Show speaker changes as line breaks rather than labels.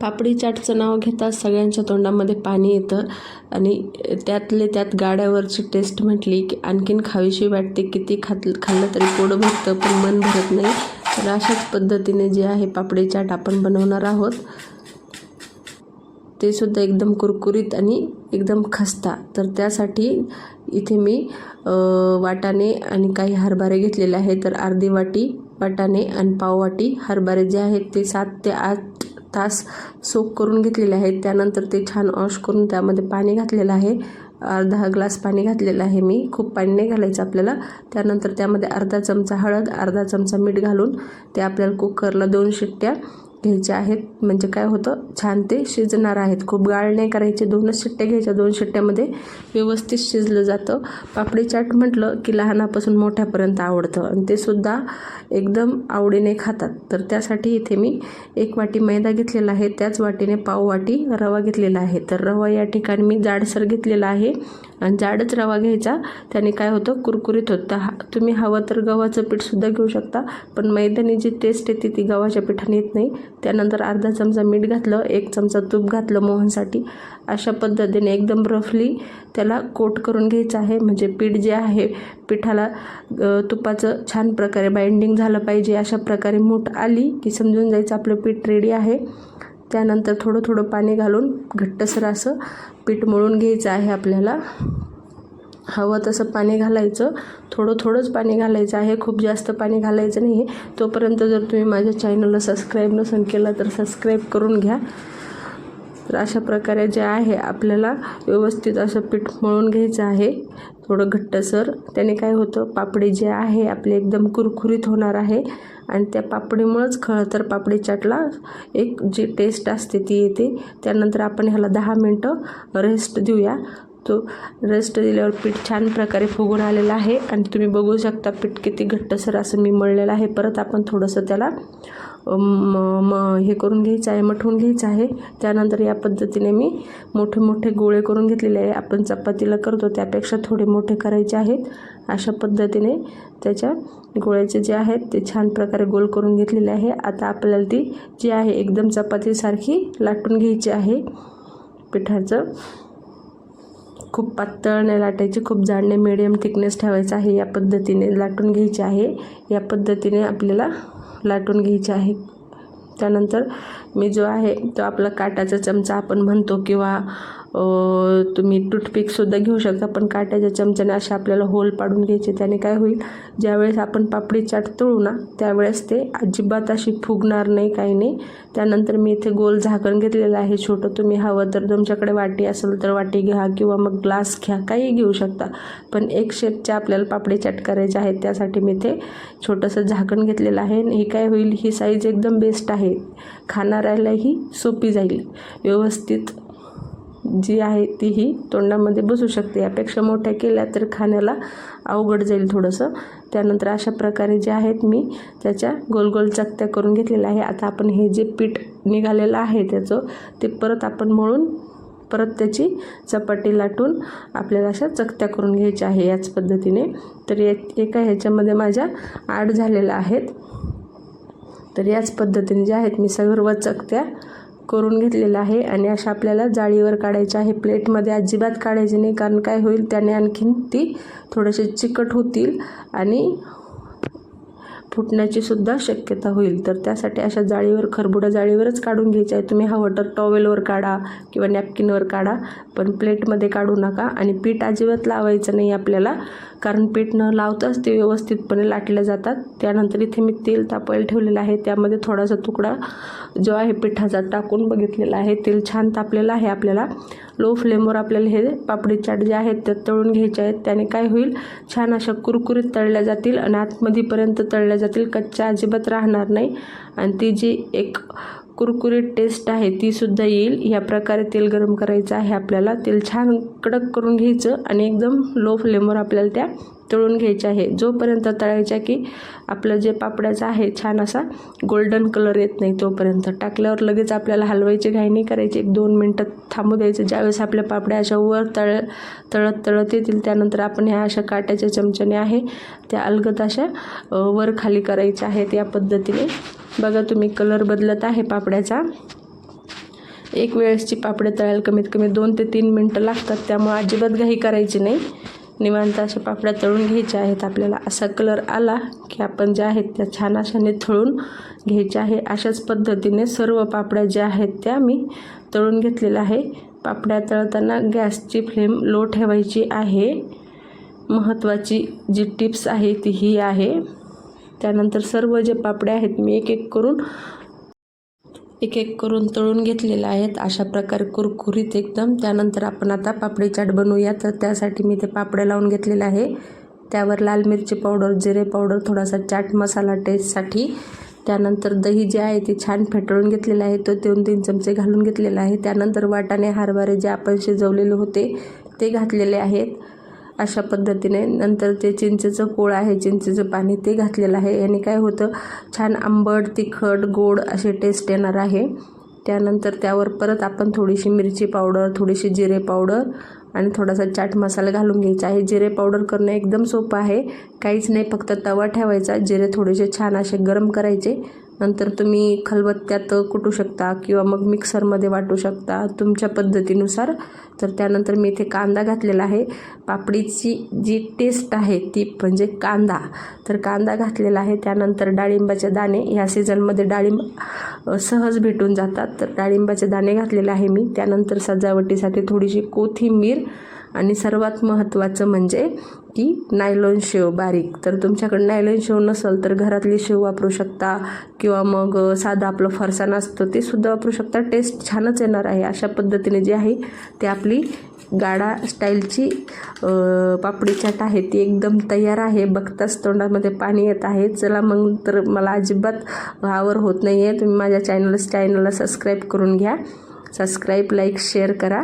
पापडी चाटचं नाव घेताच सगळ्यांच्या तोंडामध्ये पाणी येतं. आणि त्यातले त्यात गाड्यावरची टेस्ट म्हटली की आणखीन खावीशी वाटते. किती खात खाल्लं तरी पोट भरतं पण मन भरत नाही. तर अशाच पद्धतीने जे आहे पापडी चाट आपण बनवणार आहोत. ते सुद्धा एकदम कुरकुरीत आणि एकदम खस्ता. तर त्यासाठी इथे मी वाटाणे आणि काही हरभरे घेतलेले आहे तर अर्धी वाटी वाटाणे आणि पाव वाटी हरभरे जे आहेत ते सात ते आठ तास सोक करून घेतलेले आहेत. त्यानंतर ते छान वॉश करून त्यामध्ये पाणी घातलेलं आहे. अर्धा ग्लास पाणी घातलेलं आहे मी. खूप पाणी नाही घालायचं आपल्याला. त्यानंतर त्यामध्ये अर्धा चमचा हळद अर्धा चमचा मीठ घालून ते आपल्याला कुकरला दोन शिट्ट्या घ्यायचे आहेत म्हणजे काय होतं छान ते शिजणार आहेत. खूप गाळ नाही करायचे दोनच शिट्टे घ्यायच्या. दोन शिट्ट्यामध्ये व्यवस्थित शिजलं जातं. पापडी चाट म्हटलं की लहानापासून मोठ्यापर्यंत आवडतं. आणि ते सुद्धा एकदम आवडीने खातात. तर त्यासाठी इथे मी एक वाटी मैदा घेतलेला आहे. त्याच वाटीने पाव वाटी रवा घेतलेला आहे. तर रवा या ठिकाणी मी जाडसर घेतलेला आहे. आणि जाडच रवा घ्यायचा. त्याने काय होतं? कुरकुरीत होतं. हा तुम्ही हवं तर गव्हाचं पीठसुद्धा घेऊ शकता पण मैद्याने जी टेस्ट येते ती गव्हाच्या पिठाने येत नाही. त्यानंतर अर्धा चमचा मीठ घातलं एक चमचा तूप घातलं मोहनसाठी. अशा पद्धतीने एकदम रफली त्याला कोट करून घ्यायचं आहे. म्हणजे पीठ जे आहे पिठाला तुपाचं छान प्रकारे बाइंडिंग झालं पाहिजे. अशा प्रकारे मूठ आली की समजून जायचं आपलं पीठ रेडी आहे. त्यानंतर थोडं थोडं पाणी घालून घट्टसर असं पीठ मळून घ्यायचं आहे आपल्याला. हवं तसं पाणी घालायचं. थोडं थोडंच पाणी घालायचं आहे. खूप जास्त पाणी घालायचं नाही आहे तोपर्यंत जर तुम्ही माझ्या चॅनलला सबस्क्राईब नसेल केलं तर सबस्क्राईब करून घ्या. तर अशा प्रकारे जे आहे आपल्याला व्यवस्थित असं पीठ मळून घ्यायचं आहे. थोडं घट्टसर. त्याने काय होतं? पापडी जे आहे आपले एकदम कुरकुरीत होणार आहे. आणि त्या पापडीमुळंच खळं तर पापडी चाटला एक जी टेस्ट असते ती येते. त्यानंतर आपण ह्याला दहा मिनटं रेस्ट देऊया. तो रेस्ट दिल्यावर पीठ छान प्रकारे फुगून आलेला आहे. आणि तुम्ही बघू शकता पीठ किती घट्टसर असं मी मळलेलं आहे. परत आपण थोडंसं त्याला म म हे करून घ्यायचं आहे मठवून घ्यायचं आहे. त्यानंतर या पद्धतीने मी मोठे मोठे गोळे करून घेतलेले आहे. आपण चपातीला करतो त्यापेक्षा थोडे मोठे करायचे आहेत. अशा पद्धतीने त्याच्या गोळ्याचे जे आहेत ते छान प्रकारे गोल करून घेतलेले आहे. आता आपल्याला ती जी आहे एकदम चपातीसारखी लाटून घ्यायची आहे. पिठाचं खूप पातळ नाही लाटायची खूप जाड नाही मिडियम थिकनेस ठेवायचं आहे. या पद्धतीने लाटून घ्यायची आहे. या पद्धतीने आपल्याला लाटून घ्यायची आहे. त्यानंतर मी जो आहे तो आपला काटाचा चमचा आपण म्हणतो किंवा तुम्ही टूथपिकसुद्धा घेऊ शकता पण काट्याच्या चमच्याने असे आपल्याला होल पाडून घ्यायचे त्याने काय होईल? ज्यावेळेस आपण पापडी चाट तळू ना त्यावेळेस ते अजिबात अशी फुगणार नाही काही नाही. त्यानंतर मी इथे गोल झाकण घेतलेलं आहे छोटं. तुम्ही हवं तर तुमच्याकडे वाटी असेल तर वाटी घ्या किंवा मग ग्लास घ्या काही घेऊ शकता. पण एक शेपच्या आपल्याला पापडी चाट करायचे आहेत त्यासाठी मी इथे छोटंसं झाकण घेतलेलं आहे. आणि हे काय होईल? ही साईज एकदम बेस्ट आहे. खाणाऱ्यालाही सोपी जाईल. व्यवस्थित जी आहे तीही तोंडामध्ये बसू शकते. यापेक्षा मोठ्या केल्या तर खाण्याला अवघड जाईल थोडंसं. त्यानंतर अशा प्रकारे जे आहेत मी त्याच्या गोल गोल चकत्या करून घेतलेल्या आहे. आता आपण हे जे पीठ निघालेलं आहे त्याचं ते परत आपण मळून परत त्याची चपाटी लाटून आपल्याला अशा चकत्या करून घ्यायच्या आहे याच पद्धतीने. तर या एका ह्याच्यामध्ये माझ्या आठ झालेल्या आहेत. तर याच पद्धतीने जे आहेत मी सर्व चकत्या करून घेतलेलं आहे आणि अशा आपल्याला जाळीवर काढायच्या आहे. प्लेटमध्ये अजिबात काढायचे नाही कारण काय होईल त्याने आणखीन ती थोडेसे चिकट होतील आणि फुटण्याची सुद्धा शक्यता होईल. तर त्यासाठी अशा जाळीवर खरबुडा जाळीवरच काढून घ्यायचे आहे. तुम्ही हवं तर टॉवेलवर काढा किंवा नॅपकिनवर काढा पण प्लेटमध्ये काढू नका आणि पीठ अजिबात लावायचं नाही आपल्याला. कारण पीठ न लावताच ते व्यवस्थितपणे लाटले जातात. त्यानंतर इथे मी तेल तापायला ठेवलेलं आहे. त्यामध्ये थोडासा तुकडा जो आहे पिठाचा टाकून बघितलेला आहे. तेल छान तापलेलं आहे आपल्याला. लो फ्लेमवर आपल्याला हे पापडी चाट जे आहेत ते तळून घ्यायचे आहेत. त्याने काय होईल? छान अशा कुरकुरीत तळल्या जातील आणि आतमध्येपर्यंत तळल्या जातील. कच्च्या अजिबात राहणार नाही. आणि ती जी एक कुरकुरीत टेस्ट आहे ती सुद्धा येईल. या प्रकारे तेल गरम करायचं आहे आपल्याला. तेल छान कडक करून घ्यायचं आणि एकदम लो फ्लेमवर आपल्याला त्या तळून घ्यायचे आहे. जोपर्यंत तळायच्या की आपलं जे पापड्याचं आहे छान असा गोल्डन कलर येत नाही तोपर्यंत. टाकल्यावर लगेच आपल्याला हलवायची घाई नाही करायची. एक दोन मिनटं थांबू द्यायचं. ज्यावेळेस आपल्या पापड्या अशा वर तळ तळत तळत येतील त्यानंतर आपण ह्या अशा काट्याच्या चमच्याने आहे त्या अलगद अशा वर खाली करायच्या आहेत या पद्धतीने. बघा तुम्ही कलर बदलत आहे पापड्याचा. एक वेळेसची पापडे तळायला कमीत कमी दोन ते तीन मिनटं लागतात. त्यामुळे अजिबात घाई करायची नाही. निवांत अशा पापड्या तळून घ्यायच्या आहेत. आपल्याला असा कलर आला की आपण ज्या आहेत त्या छान अशाने तळून घ्यायच्या आहे. अशाच पद्धतीने सर्व पापड्या ज्या आहेत त्या मी तळून घेतलेल्या आहे. पापड्या तळताना गॅसची फ्लेम लो ठेवायची आहे. महत्त्वाची जी टिप्स आहे ती ही आहे. त्यानंतर सर्व जे पापड्या आहेत मी एक एक करून एक एक करून तळून घेतलेले आहेत. अशा प्रकारे कुरकुरीत एकदम. त्यानंतर आपण आता पापडी चाट बनवूया. तर त्यासाठी मी ते पापड्या लावून घेतलेले आहे. त्यावर लाल मिरची पावडर जिरे पावडर थोडासा चाट मसाला टेस्टसाठी त्यानंतर दही जे आहे ते छान फेटळून घेतलेलं आहे. तो दोन तीन चमचे घालून घेतलेला आहे. त्यानंतर वाटाणे हरभरे जे आपण शिजवलेले होते ते घातलेले आहेत. अशा पद्धतीने नंतर ते चिंचेचं कोळ आहे चिंचेचं पाणी ते घातलेलं आहे. याने काय होतं छान आंबट तिखट गोड असे टेस्ट येणार आहे. त्यानंतर त्यावर परत आपण थोडीशी मिरची पावडर थोडीशी जिरे पावडर आणि थोडासा चाट मसाला घालून घ्यायचा आहे. जिरे पावडर करणं एकदम सोपं आहे. काहीच नाही फक्त तवा ठेवायचा. जिरे थोडेसे छान असे गरम करायचे. नंतर तुम्ही खलबत्त्यात कुटू शकता किंवा मग मिक्सरमध्ये वाटू शकता तुमच्या पद्धतीनुसार. तर त्यानंतर मी इथे कांदा घातलेला आहे. पापडीची जी टेस्ट आहे ती म्हणजे कांदा. तर कांदा घातलेला आहे. त्यानंतर डाळिंबाचे दाणे. ह्या सीझनमध्ये डाळिंब सहज भेटून जातात. तर डाळिंबाचे दाणे घातलेले आहे मी. त्यानंतर सजावटीसाठी थोडीशी कोथिंबीर आणि सर्वात महत्त्वाचं म्हणजे की नायलॉन शेव बारीक. तर तुमच्याकडे नायलॉन शेव नसेल तर घरातली शेव वापरू शकता किंवा मग साधं आपलं फरसाण असतं ते सुद्धा वापरू शकता. टेस्ट छानच येणार आहे. अशा पद्धतीने जी आहे ते आपली गाडा स्टाईलची पापडी चाट आहे ती एकदम तयार आहे. बघताच तोंडामध्ये पाणी येत आहे. चला मग तर मला अजिबात आवर होत नाही आहे तुम्ही माझ्या चॅनल चॅनलला सबस्क्राईब करून घ्या. सबस्क्राईब लाईक शेअर करा.